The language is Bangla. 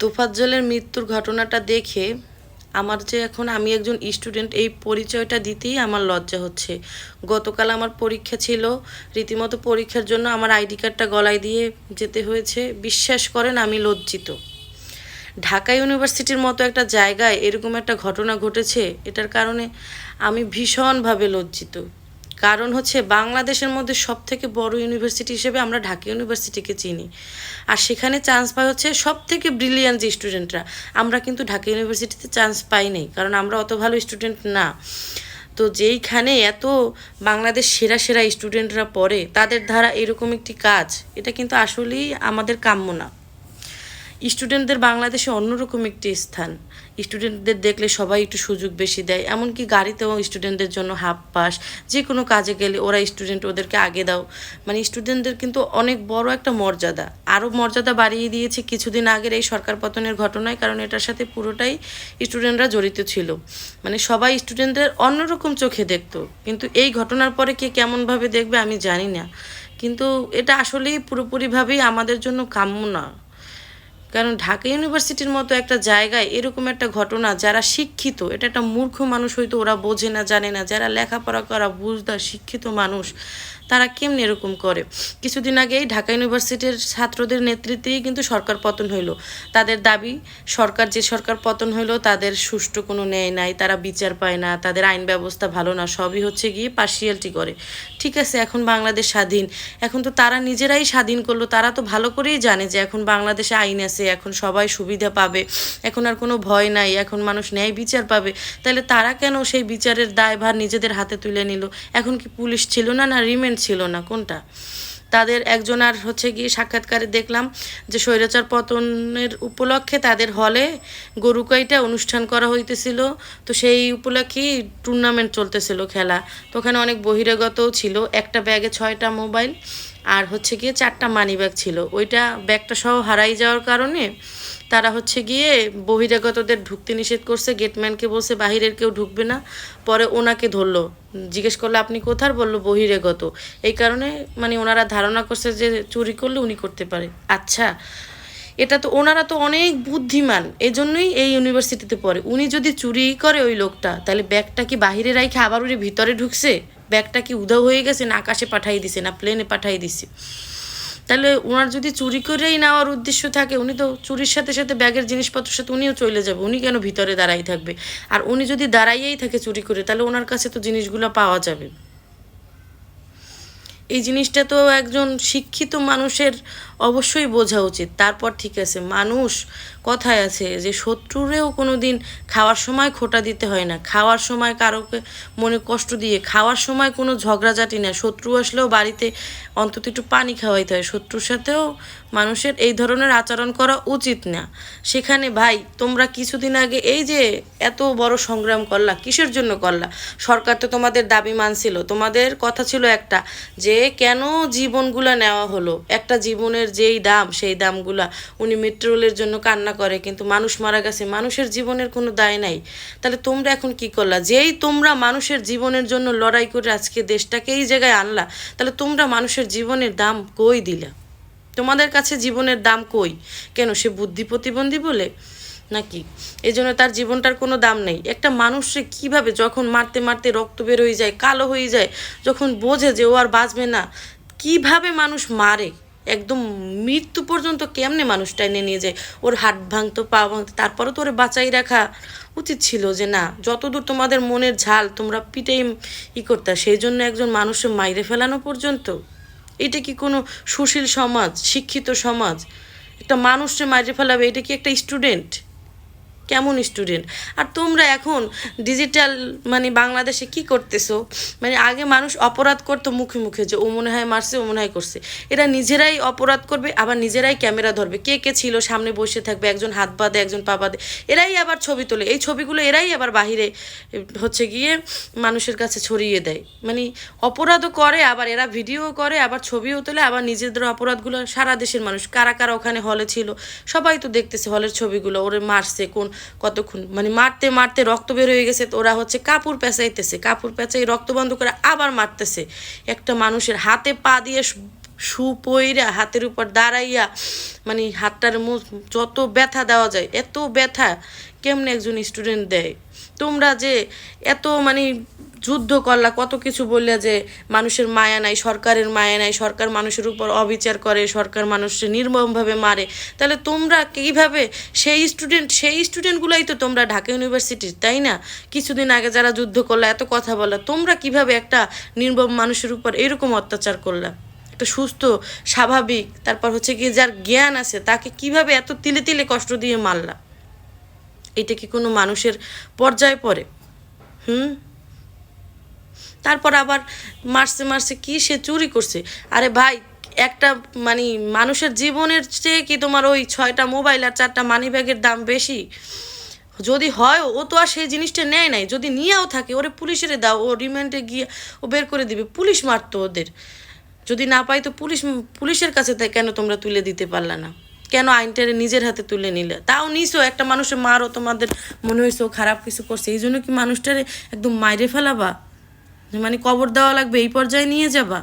তোফাজ্জলের মৃত্যুর ঘটনাটা দেখে আমার যে এখন আমি একজন স্টুডেন্ট, এই পরিচয়টা দিতেই আমার লজ্জা হচ্ছে। গতকাল আমার পরীক্ষা ছিল, রীতিমতো পরীক্ষার জন্য আমার আইডি কার্ডটা গলায় দিয়ে যেতে হয়েছে। বিশ্বাস করেন, আমি লজ্জিত। ঢাকা ইউনিভার্সিটির মতো একটা জায়গায় এরকম একটা ঘটনা ঘটেছে, এটার কারণে আমি ভীষণভাবে লজ্জিত। কারণ হচ্ছে বাংলাদেশের মধ্যে সব থেকে বড় ইউনিভার্সিটি হিসেবে আমরা ঢাকা ইউনিভার্সিটিকে চিনি। আর সেখানে চান্স পাই হচ্ছে সব থেকে ব্রিলিয়ান্ট যে স্টুডেন্টরা আমরা কিন্তু ঢাকা ইউনিভার্সিটিতে চান্স পাই নাই, কারণ আমরা অত ভালো স্টুডেন্ট না। তো যেইখানে এত বাংলাদেশ সেরা সেরা স্টুডেন্টরা পড়ে, তাদের দ্বারা এরকম একটি কাজ, এটা কিন্তু আসলেই আমাদের কাম্য না। স্টুডেন্টদের বাংলাদেশে অন্যরকম একটি স্থান। স্টুডেন্টদের দেখলে সবাই একটু সুযোগ বেশি দেয়। এমনকি গাড়িতেও স্টুডেন্টদের জন্য হাফ পাস যে কোনো কাজে গেলে ওরা স্টুডেন্ট ওদেরকে আগে দাও। মানে স্টুডেন্টদের কিন্তু অনেক বড় একটা মর্যাদা। আরও মর্যাদা বাড়িয়ে দিয়েছে কিছুদিন আগের এই সরকার পতনের ঘটনায়, কারণ এটার সাথে পুরোটাই স্টুডেন্টরা জড়িত ছিল। মানে সবাই স্টুডেন্টদের অন্যরকম চোখে দেখতো। কিন্তু এই ঘটনার পরে কে কেমনভাবে দেখবে আমি জানি না। কিন্তু এটা আসলেই পুরোপুরিভাবেই আমাদের জন্য কাম্য না। কারণ ঢাকা ইউনিভার্সিটির মতো একটা জায়গায় এরকম একটা ঘটনা, যারা শিক্ষিত, এটা একটা মূর্খ মানুষ হয়তো ওরা বোঝে না, জানে না। যারা লেখাপড়া করা বুঝদার শিক্ষিত মানুষ তারা কেমনি এরকম করে? কিছুদিন আগেই ঢাকা ইউনিভার্সিটির ছাত্রদের নেতৃত্বেই কিন্তু সরকার পতন হইল। তাদের দাবি, সরকার যে সরকার পতন হইল, তাদের সুষ্ঠু কোনো ন্যায় নাই, তারা বিচার পায় না, তাদের আইন ব্যবস্থা ভালো না, সবই হচ্ছে গিয়ে পার্সিয়ালটি করে। ঠিক আছে, এখন বাংলাদেশ স্বাধীন। এখন তো তারা নিজেরাই স্বাধীন করল, তারা তো ভালো করেই জানে যে এখন বাংলাদেশে আইন আছে, এখন সবাই সুবিধা পাবে, এখন আর কোনো ভয় নাই, এখন মানুষ ন্যায় বিচার পাবে। তাহলে তারা কেন সেই বিচারের দায়ভার নিজেদের হাতে তুলে নিল? এখন কি পুলিশ ছিল না না রিমেন্ড ছিল না, কোনটা? তাদের একজন আর হচ্ছে গিয়ে সাক্ষাৎকারে দেখলাম যে স্বৈরাচার পতনের উপলক্ষে তাদের হলে গরুকাইটা অনুষ্ঠান করা হইতেছিল। তো সেই উপলক্ষেই টুর্নামেন্ট চলতেছিল খেলা। তো ওখানে অনেক বহিরাগতও ছিল, একটা ব্যাগে ছয়টা মোবাইল আর হচ্ছে গিয়ে চারটা মানি ব্যাগ ছিল। ওইটা ব্যাগটা সহ হারাই যাওয়ার কারণে তারা হচ্ছে গিয়ে বহিরাগতদের ঢুকতে নিষেধ করছে গেটম্যানকে বলছে বাহিরের কেউ ঢুকবে না। পরে ওনাকে ধরলো, জিজ্ঞেস করলে, আপনি কোথার? বলল, বহিরাগত। এই কারণে মানে ওনারা ধারণা করছে যে চুরি করলে উনি করতে পারে। আচ্ছা এটা তো ওনারা তো অনেক বুদ্ধিমান, এজন্যই এই ইউনিভার্সিটিতে পড়ে। উনি যদি চুরি করে ওই লোকটা, তাহলে ব্যাগটা কি বাহিরে রাখে আবার উনি ভিতরে ঢুকছে? ব্যাগটা কি উধাও হয়ে গেছে না আকাশে পাঠাই দিছে, না প্লেনে পাঠাই দিছে? তাহলে ওনার যদি চুরি করেই নেওয়ার উদ্দেশ্য থাকে, উনি তো চুরির সাথে সাথে ব্যাগের জিনিসপত্রের সাথে উনিও চলে যাবে, উনি কেন ভিতরে দাঁড়াই থাকবে? আর উনি যদি দাঁড়াইয়েই থাকে চুরি করে, তাহলে ওনার কাছে তো জিনিসগুলো পাওয়া যাবে। এই জিনিসটা তো একজন শিক্ষিত মানুষের অবশ্যই বোঝা উচিত। তারপর ঠিক আছে, মানুষ কথায় আছে যে শত্রুরেও কোনো দিন খাওয়ার সময় খোটা দিতে হয় না। খাওয়ার সময় কারোকে মনে কষ্ট দিয়ে, খাওয়ার সময় কোনো ঝগড়াঝাটি না। শত্রু আসলেও বাড়িতে অন্তত একটু পানি খাওয়াইতে হয়। শত্রুর সাথেও মানুষের এই ধরনের আচরণ করা উচিত না। সেখানে, ভাই, তোমরা কিছুদিন আগে এই যে এত বড় সংগ্রাম করলা, কিসের জন্য করলা? সরকার তো তোমাদের দাবি মানছিল। তোমাদের কথা ছিল একটা যে কেন জীবনগুলা নেওয়া হলো? একটা জীবনের যেই দাম, সেই দামগুলা উনি মেট্রোলের জন্য কান্না করে, কিন্তু মানুষ মারা গেছে, মানুষের জীবনের কোনো দায় নাই। তাহলে তোমরা এখন কি করলা? যেই তোমরা মানুষের জীবনের জন্য লড়াই করে আজকে দেশটাকে এই জায়গায় আনলা, তাহলে তোমরা মানুষের জীবনের দাম কই দিলা? তোমাদের কাছে জীবনের দাম কই? কেন সে বুদ্ধি প্রতিবন্ধী বলে? নাকি? এই জন্য তার জীবনটার কোনো দাম নেই। একটা মানুষে কীভাবে যখন মারতে মারতে রক্ত বের হয়ে যায়, কালো হয়ে যায়, যখন বোঝে যে ও আর বাঁচবে না, কীভাবে মানুষ মারে? একদম মৃত্যু পর্যন্ত কেমনে মানুষটা এনে নিয়ে যায়? ওর হাত ভাঙতো, পা ভাঙতো, তারপরও তো ওরে বাঁচাই রাখা উচিত ছিল যে না, যতদূর তোমাদের মনের ঝাল তোমরা পিটেই ই করতে, সেই জন্য একজন মানুষের মাইরে ফেলানো পর্যন্ত? এটা কি কোনো সুশীল সমাজ, শিক্ষিত সমাজ? একটা মানুষের মাইরে ফেলাবে, এটা কি একটা স্টুডেন্ট কেমন স্টুডেন্ট আর তোমরা এখন ডিজিটাল মানে বাংলাদেশে কি করতেছো? মানে আগে মানুষ অপরাধ করতো মুখে মুখে যে ও মনে হয় মারছে, ও মনে হয় করছে। এরা নিজেরাই অপরাধ করবে, আবার নিজেরাই ক্যামেরা ধরবে। কে কে ছিল, সামনে বসে থাকবে, একজন হাত বাঁধে, একজন পা বাঁধে, এরাই আবার ছবি তোলে। এই ছবিগুলো এরাই আবার বাহিরে হচ্ছে গিয়ে মানুষের কাছে ছড়িয়ে দেয়। মানে অপরাধও করে, আবার এরা ভিডিও করে, আবার ছবিও তোলে, আবার নিজেদের অপরাধগুলো সারা দেশের মানুষ, কারা কারা ওখানে হলে ছিল, সবাই তো দেখতেছে হলের ছবিগুলো, ওরে মারছে, কোন কতক্ষণ? মানে মারতে মারতে রক্ত বের হয়ে গেছে, তো ওরা হচ্ছে কাপড় পেঁচাইতেছে, কাপড় পেঁচাই রক্ত বন্ধ করে আবার মারতেছে। একটা মানুষের হাতে পা দিয়ে সুপইরা হাতের উপর দাঁড়াইয়া মানে হাতটার মুখ, যত ব্যথা দেওয়া যায়, এত ব্যথা কেমনে একজন স্টুডেন্ট দেয়? তোমরা যে এত মানে যুদ্ধ করলা, কত কিছু বললা যে মানুষের মায়া নাই, সরকারের মায়া নাই, সরকার মানুষের উপর অবিচার করে, সরকার মানুষের নির্মমভাবে মারে। তাহলে তোমরা কীভাবে সেই স্টুডেন্ট সেই স্টুডেন্টগুলোই তো তোমরা ঢাকা ইউনিভার্সিটির তাই না? কিছুদিন আগে যারা যুদ্ধ করলা, এত কথা বললা, তোমরা কীভাবে একটা নির্মম মানুষের উপর এরকম অত্যাচার করলা? একটা সুস্থ, স্বাভাবিক, তারপর হচ্ছে কি যার জ্ঞান আছে, তাকে কীভাবে এত তিলে তিলে কষ্ট দিয়ে মারলা? এটা কি কোনো মানুষের পর্যায়ে পড়ে? হুম? তারপর আবার মারছে মারছে, কি সে চুরি করছে? আরে ভাই, একটা মানে মানুষের জীবনের চেয়ে কি তোমার ওই ছয়টা মোবাইল আর চারটা মানি ব্যাগের দাম বেশি? যদি হয়, ও তো আর সেই জিনিসটা নেয় নাই। যদি নিয়েও থাকে, ওরে পুলিশের দাও, ও রিমান্ডে গিয়ে ও বের করে দিবে। পুলিশ মারতো ওদের। যদি না পাই তো পুলিশ, পুলিশের কাছে তাই কেন তোমরা তুলে দিতে পারলা না? কেন আইনটারে নিজের হাতে তুলে নিলে? তাও নিছো, একটা মানুষের মারও তোমাদের মনে হয়েছে ও খারাপ কিছু করছে। এই জন্য কি মানুষটারে একদম মাইরে ফেলাবা? মানে কবর দেওয়া লাগবে এই পর্যায়ে নিয়ে যাবা।